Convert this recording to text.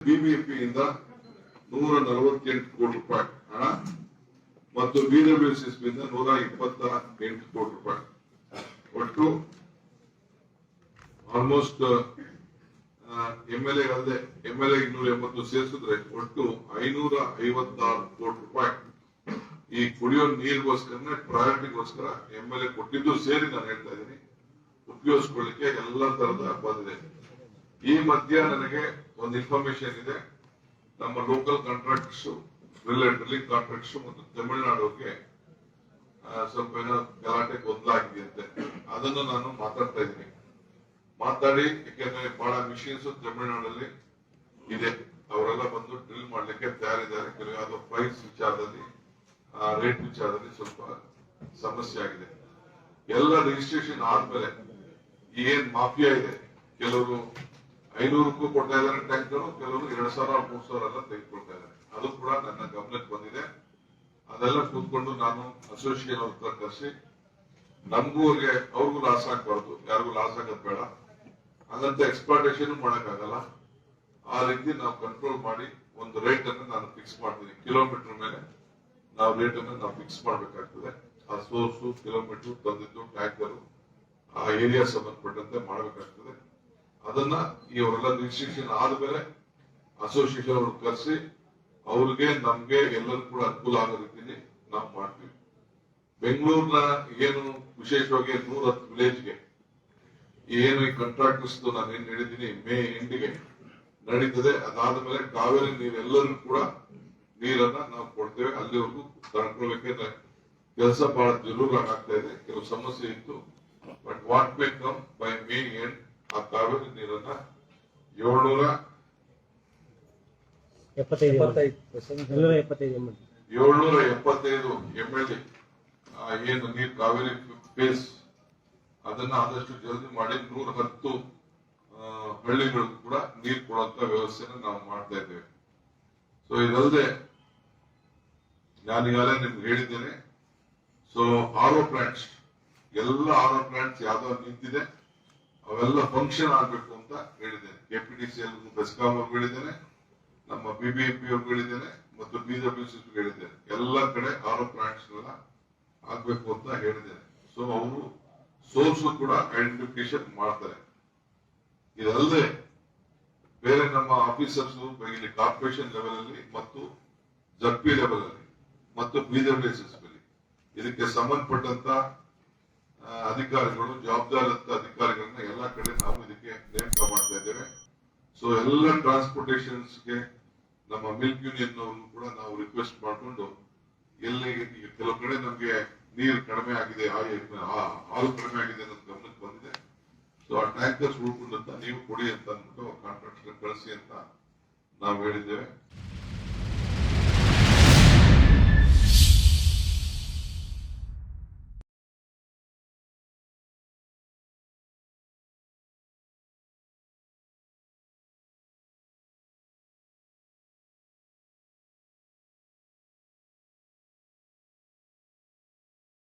ಬಿಬಿಎಂಪಿಯಿಂದ ನೂರ ನಲವತ್ತೆಂಟು ಕೋಟಿ ರೂಪಾಯಿ ಹಣ ಮತ್ತು ಬಿಡಬ್ಲ್ಯೂಎಸ್ಎಸ್ಬಿಯಿಂದ ನೂರ ಇಪ್ಪತ್ತ ಎಂಟು ಕೋಟಿ ರೂಪಾಯಿ. ಒಟ್ಟು ಆಲ್ಮೋಸ್ಟ್ ಎಂ ಎಲ್ ಅಲ್ಲದೆ ಎಂ ಎಲ್ ಇನ್ನೂರ ಎಂಬತ್ತು ಸೇರಿಸಿದ್ರೆ ಒಟ್ಟು ಐನೂರ ಐವತ್ತಾರು ಕೋಟಿ ರೂಪಾಯಿ. ಈ ಕುಡಿಯೋ ನೀರಿಗೋಸ್ಕರನೇ ಪ್ರಯಾರಿಟಿಗೋಸ್ಕರ ಎಂ ಎಲ್ ಎ ಕೊಟ್ಟಿದ್ದು ಸೇರಿ ನಾನು ಹೇಳ್ತಾ ಇದ್ದೀನಿ. ಉಪಯೋಗಿಸ್ಕೊಳ್ಳಿಕ್ಕೆ ಎಲ್ಲ ತರದ ಬಂದಿದೆ ಈ ಮಧ್ಯ ನನಗೆ ಒಂದು ಇನ್ಫಾರ್ಮೇಶನ್ ಇದೆ. ನಮ್ಮ ಲೋಕಲ್ ಕಾಂಟ್ರಾಕ್ಟರ್ಸ್ ಡ್ರಿಲ್ಲಿಂಗ್ ಕಾಂಟ್ರಾಕ್ಟರ್ಸ್ ಮತ್ತು ತಮಿಳುನಾಡುಗೆ ಸ್ವಲ್ಪ ಏನೋ ಗಲಾಟೆ ಗೊಂದಲ ಆಗಿದೆಯಂತೆ ಅದನ್ನು ನಾನು ಮಾತಾಡ್ತಾ ಇದ್ದೀನಿ. ಮಾತಾಡಿ ಯಾಕೆಂದ್ರೆ ಬಹಳ ಮಿಷಿನ್ಸ್ ತಮಿಳುನಾಡಲ್ಲಿ ಇದೆ. ಅವರೆಲ್ಲ ಬಂದು ಡ್ರಿಲ್ ಮಾಡ್ಲಿಕ್ಕೆ ತಯಾರಿದ್ದಾರೆ. ಕೆಲವು ಪ್ರೈಸ್ ವಿಚಾರದಲ್ಲಿ ರೇಟ್ ವಿಚಾರದಲ್ಲಿ ಸ್ವಲ್ಪ ಸಮಸ್ಯೆ ಆಗಿದೆ. ಎಲ್ಲ ರಿಜಿಸ್ಟ್ರೇಷನ್ ಆದ್ಮೇಲೆ ಏನ್ ಮಾಫಿಯಾ ಇದೆ? ಕೆಲವರು ಐನೂರಕ್ಕೂ ಕೊಡ್ತಾ ಇದ್ದಾರೆ ಟ್ಯಾಂಕರ್ ಕೆಲವರು ಎರಡ್ ಸಾವಿರ, ಮೂರ್ ಸಾವಿರ ಎಲ್ಲ ತೆಗೆದುಕೊಳ್ತಾ ಇದ್ದಾರೆ. ಅದು ಕೂಡ ನನ್ನ ಗಮನಕ್ಕೆ ಬಂದಿದೆ. ಅದೆಲ್ಲ ಕೂತ್ಕೊಂಡು ನಾನು ಅಸೋಸಿಯೇಷನ್ ಅವ್ರ ಹತ್ರ ಕರೆಸಿ, ನಮಗೂ ಅವ್ರಿಗೆ ಅವ್ರಿಗೂ ಲಾಸ್ ಆಗ್ಬಾರ್ದು. ಯಾರಿಗೂ ಲಾಸ್ ಆಗೋದು ಬೇಡ. ಹಾಗಂತ ಎಕ್ಸ್ಪ್ಲಾಟೇಷನ್ ಮಾಡೋಕ್ಕಾಗಲ್ಲ. ಆ ರೀತಿ ನಾವು ಕಂಟ್ರೋಲ್ ಮಾಡಿ ಒಂದು ರೇಟ್ ಅನ್ನು ನಾನು ಫಿಕ್ಸ್ ಮಾಡ್ತೀನಿ. ಕಿಲೋಮೀಟರ್ ಮೇಲೆ ನಾವು ರೇಟ್ ಅನ್ನು ನಾವು ಫಿಕ್ಸ್ ಮಾಡಬೇಕಾಗ್ತದೆ. ಆ ಸೋರ್ಸು ಕಿಲೋಮೀಟರ್ ತಂದಿದ್ದು ಟ್ಯಾಂಕರು ಆ ಏರಿಯಾ ಸಂಬಂಧಪಟ್ಟಂತೆ ಮಾಡಬೇಕಾಗ್ತದೆ. ಅದನ್ನ ಇವರೆಲ್ಲ ರಿಜಿಸ್ಟ್ರೇಷನ್ ಆದ್ಮೇಲೆ ಅಸೋಸಿಯೇಷನ್ ಅವ್ರು ಕರೆಸಿ ಅವ್ರಿಗೆ ನಮ್ಗೆ ಎಲ್ಲರೂ ಕೂಡ ಅನುಕೂಲ ಆಗೋ ರೀತಿಯಲ್ಲಿ ನಾವು ಮಾಡ್ತೀವಿ. ಬೆಂಗಳೂರಿನ ಏನು ವಿಶೇಷವಾಗಿ ನೂರ ಹತ್ತು ವಿಲೇಜ್ಗೆ ಏನು ಈ ಕಾಂಟ್ರಾಕ್ಟರ್ಸ್ ನಾನು ಏನ್ ಹೇಳಿದ್ದೀನಿ ಮೇ ಎಂಡಿಗೆ ನಡೀತದೆ. ಅದಾದ್ಮೇಲೆ ಕಾವೇರಿ ನೀರೆಲ್ಲರೂ ಕೂಡ ನೀರನ್ನ ನಾವು ಕೊಡ್ತೇವೆ. ಅಲ್ಲಿವರೆಗೂ ತಡ್ಕೊಳ್ಬೇಕಂದ್ರೆ ಕೆಲಸ ಬಹಳ ಜರೂರಾಗ್ತಾ ಇದೆ. ಕೆಲವು ಸಮಸ್ಯೆ ಇತ್ತು. But what may come by May end ಆ ಕಾವೇರಿ ನೀರನ್ನ ಏಳ್ನೂರ ಎಪ್ಪತ್ತೈದು ಏಳ್ನೂರ ಎಪ್ಪತ್ತೈದು ಎಂ. ಎಲ್ ಏನು ನೀರು ಕಾವೇರಿ ಫೇಸ್ ಅದನ್ನ ಆದಷ್ಟು ಜಲ್ದಿ ಮಾಡಿ ನೂರ ಹತ್ತು ಆ, ಹಳ್ಳಿಗಳಿಗೂ ಕೂಡ ನೀರು ಕೊಡುವಂತ ವ್ಯವಸ್ಥೆನ ನಾವು ಮಾಡ್ತಾ ಇದ್ದೇವೆ. ಸೊ ಇದಲ್ಲದೆ ನಾನೀಗಾಗಲೇ ನಿಮ್ಗೆ ಹೇಳಿದ್ದೇನೆ. ಸೊ ಆರೋ ಪ್ಲಾಂಟ್ಸ್ ಎಲ್ಲ ಆರೋ ಪ್ಲಾಂಟ್ಸ್ ಯಾವ್ದಾದ್ರು ನಿಂತಿದೆ. ಅವೆಲ್ಲ ಫಂಕ್ಷನ್ ಆಗ್ಬೇಕು ಅಂತ ಹೇಳಿದ್ದೇನೆ. ಕೆಪಿಟಿಸಿ ಬೆಸ್ಕಾಂ ಅವ್ರಿಗೆ ಹೇಳಿದ್ದೇನೆ, ನಮ್ಮ ಬಿಬಿಎಂಪಿ ಅವ್ರಿಗೆ ಹೇಳಿದ್ದೇನೆ, ಮತ್ತು ಬಿಡಬ್ಲ್ಯೂಸಿ ಹೇಳಿದ್ದೇನೆ. ಎಲ್ಲ ಕಡೆ ಆರೋ ಪ್ಲಾಂಟ್ಸ್ ಆಗ್ಬೇಕು ಅಂತ ಹೇಳಿದ್ದೇನೆ. ಸೊ ಅವರು ಸೋರ್ಸ್ ಕೂಡ ಐಡೆಂಟಿಫಿಕೇಶನ್ ಮಾಡ್ತಾರೆ. ಇದಲ್ಲದೆ, ಬೇರೆ ನಮ್ಮ ಆಫೀಸರ್ಸ್ ಇಲ್ಲಿ ಕಾರ್ಪೊರೇಷನ್ ಲೆವೆಲ್ ಅಲ್ಲಿ ಮತ್ತು ಜಡ್ಪಿ ಲೆವೆಲ್ ಅಲ್ಲಿ, ಮತ್ತು ಬಿಡಬ್ಲ್ಯೂಸಿ ಇದಕ್ಕೆ ಸಂಬಂಧಪಟ್ಟಂತ ಅಧಿಕಾರಿಗಳು ಜವಾಬ್ದಾರಿತ ಅಧಿಕಾರಿಗಳನ್ನ ಎಲ್ಲ ಕಡೆ ನಾವು ಇದಕ್ಕೆ ನೇಮಕ ಮಾಡ್ತಾ ಇದ್ದೇವೆ. ಸೊ ಎಲ್ಲ ಟ್ರಾನ್ಸ್ಪೋರ್ಟೇಷನ್ಸ್ಗೆ ನಮ್ಮ ಮಿಲ್ಕ್ ಯೂನಿಯನ್ ಅವ್ರನ್ನು ಕೂಡ ನಾವು ರಿಕ್ವೆಸ್ಟ್ ಮಾಡಿಕೊಂಡು, ಎಲ್ಲಿ ಕೆಲವು ಕಡೆ ನಮಗೆ ನೀರು ಕಡಿಮೆ ಆಗಿದೆ ಹಾಲು ಕಡಿಮೆ ಆಗಿದೆ ಅನ್ನೋದು ಗಮನಕ್ಕೆ ಬಂದಿದೆ. ಸೊ ಆ ಟ್ಯಾಂಕರ್ಸ್ ಉಳ್ಕೊಂಡಂತ ನೀವು ಕೊಡಿ ಅಂತ ಅಂದ್ಬಿಟ್ಟು ಕಾಂಟ್ರಾಕ್ಟರ್ ಕಳಿಸಿ ಅಂತ ನಾವು ಹೇಳಿದ್ದೇವೆ.